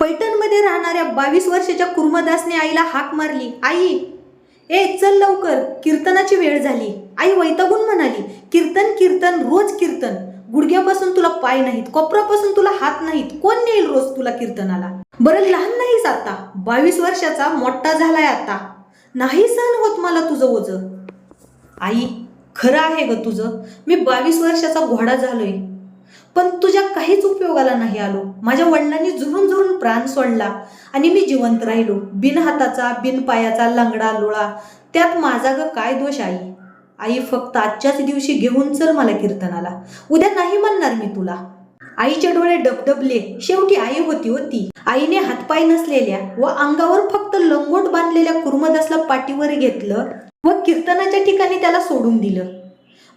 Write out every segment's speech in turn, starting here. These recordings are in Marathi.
पैठणमध्ये राहणाऱ्या बावीस वर्षाच्या कुर्मदासने आईला हाक मारली. आई ए चल लवकर. कीर्तनाची वेळ झाली. आई वैतागून म्हणाली कीर्तन कीर्तन रोज कीर्तन. गुडघ्यापासून तुला पाय नाहीत कोपरापासून तुला हात नाहीत. कोण नेईल रोज तुला कीर्तनाला? बरं लहान नाहीस आता. बावीस वर्षाचा मोठा झालाय आता. नाही सहन होत मला तुझं ओझ. आई खरं आहे ग तुझं. मी बावीस वर्षाचा घोडा झालोय. पण तुझ्या काहीच उपयोगाला नाही आलो. माझ्या वडिलांनी झुरून झुरून प्राण सोडला आणि मी जिवंत राहिलो. बिन हाताचा बिन पायाचा लंगडा लोळा त्यात माझा ग काय दोष आई आई फक्त आजच्याच दिवशी घेऊन चल मला कीर्तनाला. उद्या नाही म्हणणार मी तुला. आईचे डोळे डबडबले. शेवटी आई होती होती आईने हातपाय नसलेल्या व अंगावर फक्त लंगोट बांधलेल्या कुर्मदासला पाठीवर घेतलं व कीर्तनाच्या ठिकाणी त्याला सोडून दिलं.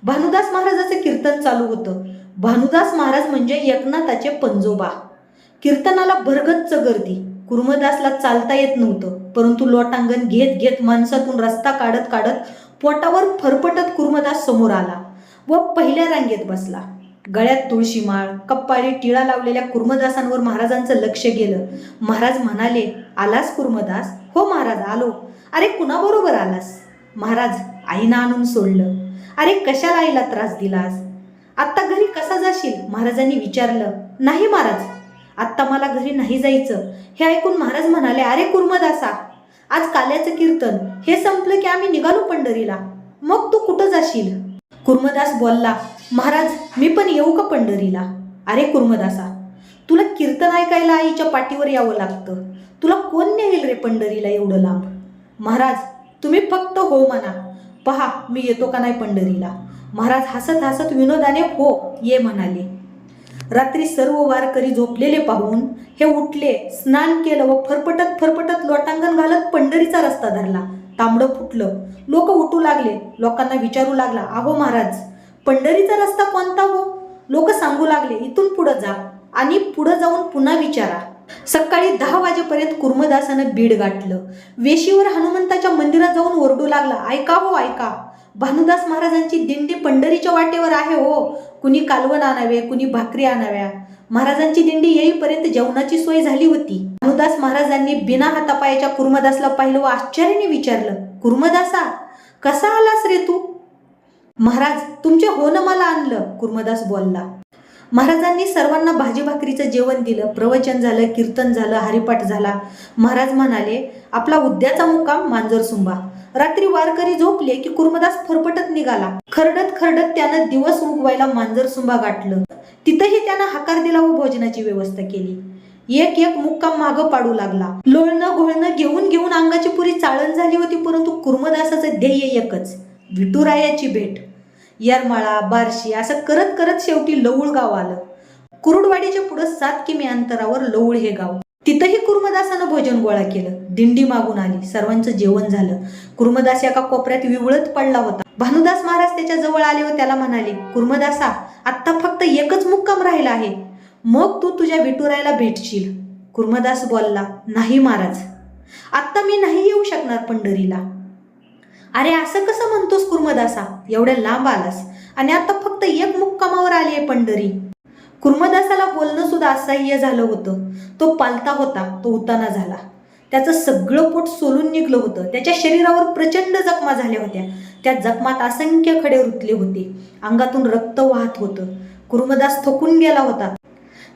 भानुदास महाराजाचं कीर्तन चालू होतं. भानुदास महाराज म्हणजे एकनाथाचे पंजोबा. कीर्तनाला भरगच्च गर्दी. कुर्मदासला चालता येत नव्हतं परंतु लोटांगण घेत घेत माणसातून रस्ता काढत काढत पोटावर फरफटत कुर्मदास समोर आला व पहिल्या रांगेत बसला. गळ्यात तुळशीमाळ कप्पाळी टिळा लावलेल्या कुर्मदासांवर महाराजांचं लक्ष गेलं. महाराज म्हणाले आलास कुर्मदास? हो महाराज आलो. अरे कुणाबरोबर आलास? महाराज आईनं आणून सोडलं. अरे कशाला आईला त्रास दिलास? आत्ता घरी कसा जाशील? महाराजांनी विचारलं. नाही महाराज. आत्ता मला घरी नाही जायचं. हे ऐकून महाराज म्हणाले अरे कुर्मदासा आज काल्याचं कीर्तन. हे संपलं की आम्ही निघालो पंढरीला. मग तू कुठं जाशील? कुर्मदास बोलला महाराज मी पण येऊ का पंढरीला? अरे कुर्मदासा तुला कीर्तन ऐकायला आईच्या पाठीवर यावं लागतं. तुला कोण नेईल रे पंढरीला एवढं लांब? महाराज तुम्ही फक्त हो म्हणा. पहा मी येतो का नाही पंढरीला? महाराज हसत हसत विनोदाने हो ये म्हणाले. रात्री सर्व वारकरी झोपलेले पाहून हे उठले स्नान केलं व फरफटत फरफटत लोटांगण घालत पंढरीचा रस्ता धरला. तांबडं फुटलं. लोक उठू लागले. लोकांना विचारू लागला अहो महाराज पंढरीचा रस्ता कोणता हो? लोक सांगू लागले इथून पुढं जा आणि पुढं जाऊन पुन्हा विचारा. सकाळी दहा वाजेपर्यंत कुर्मदासानं बीड गाठलं. वेशीवर हनुमंताच्या मंदिरात जाऊन ओरडू लागला ऐका हो ऐका. भानुदास महाराजांची दिंडी पंढरीच्या वाटेवर आहे हो. कुणी कालवण आणावे कुणी भाकरी आणाव्या. महाराजांची दिंडी येईपर्यंत जेवणाची सोय झाली होती. भानुदास महाराजांनी बिना हातापायाच्या कुर्मदासला पाहिलं व आश्चर्याने विचारलं कुर्मदासा कसा आलास रे तू? महाराज तुमच्या होनं मला आणलं कुर्मदास बोलला. महाराजांनी सर्वांना भाजी भाकरीचं जेवण दिलं प्रवचन झालं कीर्तन झालं हरिपाठ झाला. महाराज म्हणाले आपला उद्याचा मुक्काम मांजरसुंबा रात्री वारकरी झोपले की कुर्मदास फरफटत निघाला. खरडत खरडत त्यानं दिवस उगवायला मांजरसुंबा गाठलं. तिथंही त्यानं हाकार दिला व भोजनाची व्यवस्था केली. एक एक मुक्काम मागं पाडू लागला. लोळणं घोळणं घेऊन घेऊन अंगाची पुरी चाळण झाली होती परंतु कुर्मदासाचं ध्येय एकच विठुरायाची भेट. यरमाळा बार्शी असं करत करत शेवटी लवूळ गाव आलं. कुरुडवाडीच्या पुढं सात किमी अंतरावर लवूळ हे गाव. तिथंही कुर्मदासानं भोजन गोळा केलं. दिंडी मागून आली. सर्वांचं जेवण झालं. कुर्मदास एका कोपऱ्यात विवळत पडला होता. भानुदास महाराज त्याच्याजवळ आले व त्याला म्हणाले कुर्मदासा आत्ता फक्त एकच मुक्काम राहिला आहे. मग तू तुझ्या विटुरायला भेटशील. कुर्मदास बोलला नाही महाराज. आत्ता मी नाही येऊ शकणार पंढरीला. अरे असं कसं म्हणतोस कुर्मदासा? एवढ्या लांब आलास आणि आता फक्त एक मुक्कामावर आली आहे पंढरी. कुर्मदासाला बोलणं सुद्धा असह्य झालं होतं. तो पालता होता तो उताना झाला. त्याचं सगळं पोट सोलून निघलं होतं. त्याच्या शरीरावर प्रचंड जखमा झाल्या होत्या. त्या जखमात असंख्य खडे रुतले होते. अंगातून रक्त वाहत होतं. कुर्मदास थकून गेला होता.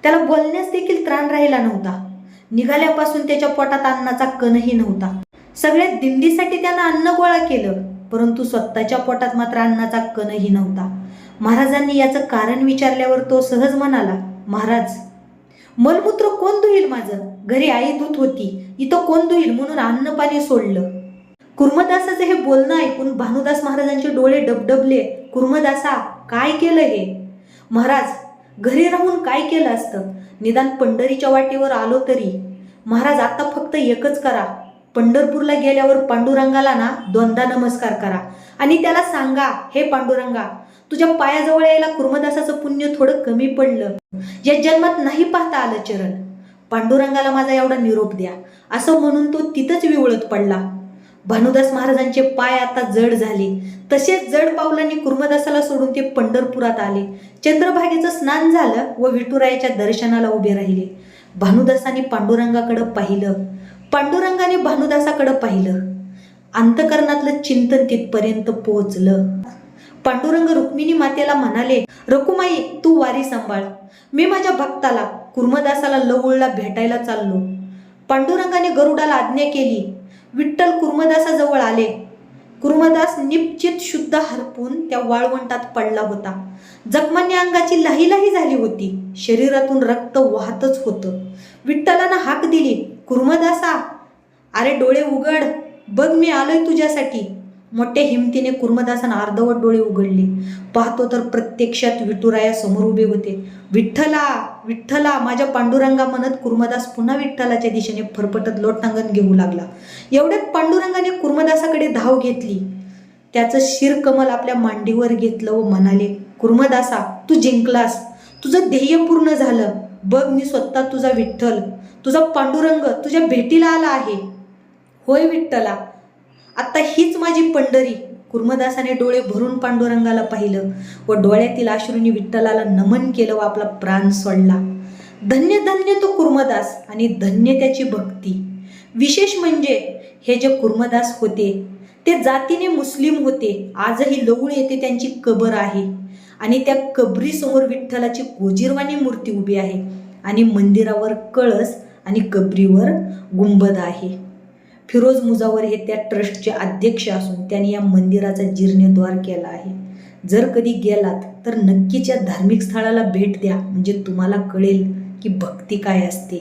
त्याला बोलण्यास देखील त्राण राहिला नव्हता. निघाल्यापासून त्याच्या पोटात अन्नाचा कणही नव्हता. सगळ्या दिंडीसाठी त्यानं अन्न गोळा केलं परंतु स्वतःच्या पोटात मात्र अन्नाचा कणही नव्हता. महाराजांनी याचं कारण विचारल्यावर तो सहज म्हणाला महाराज मलमूत्र कोण धुईल माझं? घरी आई दूत होती. इथं कोण धुईल म्हणून अन्न पाणी सोडलं? कुर्मदासाचं हे बोलणं ऐकून भानुदास महाराजांचे डोळे डबडबले. कुर्मदासा काय केलं हे? महाराज घरी राहून काय केलं असतं? निदान पंढरीच्या वाटेवर आलो तरी. महाराज आता फक्त एकच करा. पंढरपूरला गेल्यावर पांडुरंगाला ना दोनदा नमस्कार करा. आणि त्याला सांगा हे पांडुरंगा तुझ्या पायाजवळ यायला कुर्मदासाचं पुण्य थोडं कमी पडलं. या जन्मात नाही पाहता आलं चरण. पांडुरंगाला माझा एवढा निरोप द्या. असं म्हणून तो तिथंच विवळत पडला. भानुदास महाराजांचे पाय आता जड झाले. तसेच जड पावलांनी कुर्मदासाला सोडून ते पंढरपुरात आले. चंद्रभागेचं स्नान झालं व विठुरायाच्या दर्शनाला उभे राहिले. भानुदासाने पांडुरंगाकडं पाहिलं. पांडुरंगाने भानुदासाकडं पाहिलं. अंतकरणातलं चिंतन तिथपर्यंत पोहोचलं. पांडुरंग रुक्मिणी मातेला म्हणाले रकुमाई तू वारी सांभाळ. मी माझ्या भक्ताला कुर्मदासाला लवळला भेटायला चाललो. पांडुरंगाने गरुडाला आज्ञा केली. विठ्ठल कुर्मदासाजवळ आले. कुर्मदास निपचित शुद्ध हरपून त्या वाळवंटात पडला होता. जखमांनी अंगाची लाही लाही झाली होती. शरीरातून रक्त वाहतच होतं. विठ्ठलानं हाक दिली कुर्मदासा अरे डोळे उघड. बघ मी आलोय तुझ्यासाठी. मोठ्या हिमतीने कुर्मदासानं अर्धवट डोळे उघडले. पाहतो तर प्रत्यक्षात विठुराया समोर उभे होते. विठ्ठला विठ्ठला माझ्या पांडुरंगा म्हणत कुर्मदास पुन्हा विठ्ठलाच्या दिशेने फरफटत लोटांगण घेऊ लागला. एवढ्यात पांडुरंगाने कुर्मदासाकडे धाव घेतली. त्याचं शिरकमल आपल्या मांडीवर घेतलं व म्हणाले कुर्मदासा तू जिंकलास. तुझं ध्येय पूर्ण झालं. बघ मी स्वतः तुझा विठ्ठल. तुझा पांडुरंग तुझ्या भेटीला आला आहे. होय विठ्ठला. आत्ता हीच माझी पंढरी. कुर्मदासाने डोळे भरून पांडुरंगाला पाहिलं व डोळ्यातील आश्रूंनी विठ्ठलाला नमन केलं व आपला प्राण सोडला. धन्य धन्य तो कुर्मदास आणि धन्य त्याची भक्ती. विशेष म्हणजे हे जे कुर्मदास होते ते जातीने मुस्लिम होते. आजही लवूळ येथे त्यांची कबर आहे आणि त्या कबरीसमोर विठ्ठलाची गोजीरवाणी मूर्ती उभी आहे आणि मंदिरावर कळस आणि कबरीवर गुंबद आहे. फिरोज मुजावर हे त्या ट्रस्टचे अध्यक्ष असून त्यांनी या मंदिराचा जीर्णद्वार केला आहे. जर कधी गेलात तर नक्कीच या धार्मिक स्थळाला भेट द्या. म्हणजे तुम्हाला कळेल की भक्ती काय असते.